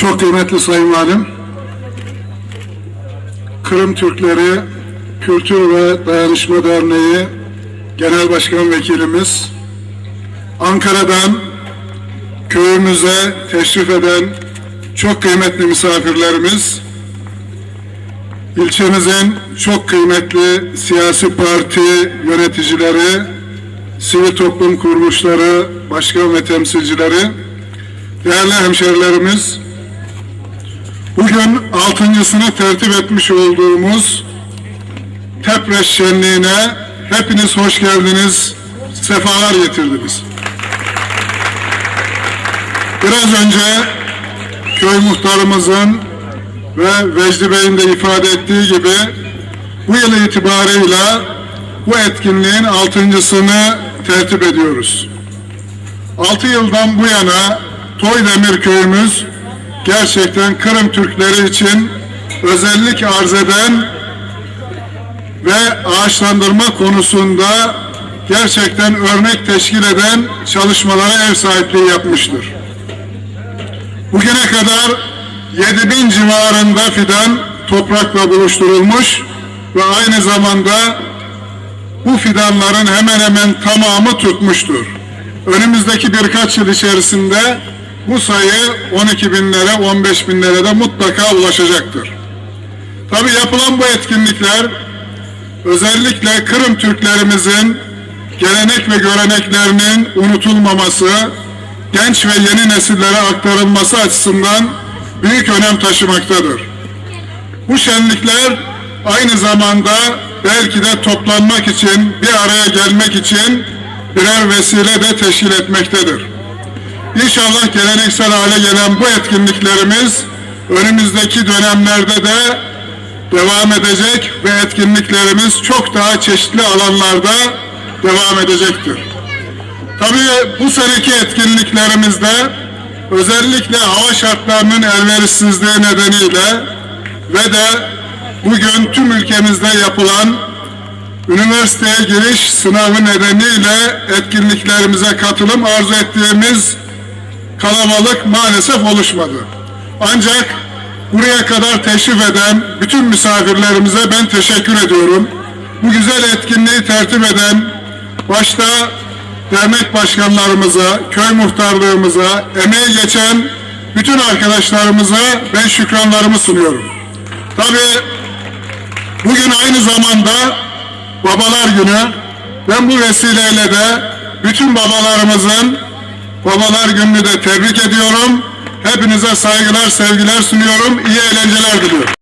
Çok kıymetli Sayın Valim, Kırım Türkleri Kültür ve Dayanışma Derneği Genel Başkan Vekilimiz, Ankara'dan köyümüze teşrif eden çok kıymetli misafirlerimiz, ilçemizin çok kıymetli siyasi parti yöneticileri, sivil toplum kuruluşları, başkan ve temsilcileri, değerli hemşerilerimiz, bugün altıncısını tertip etmiş olduğumuz Tepres Şenliği'ne hepiniz hoş geldiniz, sefalar getirdiniz. Biraz önce köy muhtarımızın ve Vecdi Bey'in de ifade ettiği gibi bu yıl itibarıyla bu etkinliğin altıncısını tertip ediyoruz. Altı yıldan bu yana Toydemir köyümüz gerçekten Kırım Türkleri için özellik arz eden ve ağaçlandırma konusunda gerçekten örnek teşkil eden çalışmalara ev sahipliği yapmıştır. Bugüne kadar 7000 civarında fidan toprakla buluşturulmuş ve aynı zamanda bu fidanların hemen hemen tamamı tutmuştur. Önümüzdeki birkaç yıl içerisinde bu sayı 12 binlere, 15 binlere de mutlaka ulaşacaktır. Tabi yapılan bu etkinlikler özellikle Kırım Türklerimizin gelenek ve göreneklerinin unutulmaması, genç ve yeni nesillere aktarılması açısından büyük önem taşımaktadır. Bu şenlikler aynı zamanda belki de toplanmak için, bir araya gelmek için birer vesile de teşkil etmektedir. İnşallah geleneksel hale gelen bu etkinliklerimiz önümüzdeki dönemlerde de devam edecek ve etkinliklerimiz çok daha çeşitli alanlarda devam edecektir. Tabii bu seneki etkinliklerimizde özellikle hava şartlarının elverişsizliği nedeniyle ve de bugün tüm ülkemizde yapılan üniversiteye giriş sınavı nedeniyle etkinliklerimize katılım arzu ettiğimiz kalabalık maalesef oluşmadı. Ancak buraya kadar teşrif eden bütün misafirlerimize ben teşekkür ediyorum. Bu güzel etkinliği tertip eden başta dernek başkanlarımıza, köy muhtarlığımıza, emeği geçen bütün arkadaşlarımıza ben şükranlarımı sunuyorum. Tabii bugün aynı zamanda Babalar Günü. Ben bu vesileyle de bütün babalarımızın Babalar Günü'nü de tebrik ediyorum. Hepinize saygılar, sevgiler sunuyorum. İyi eğlenceler diliyorum.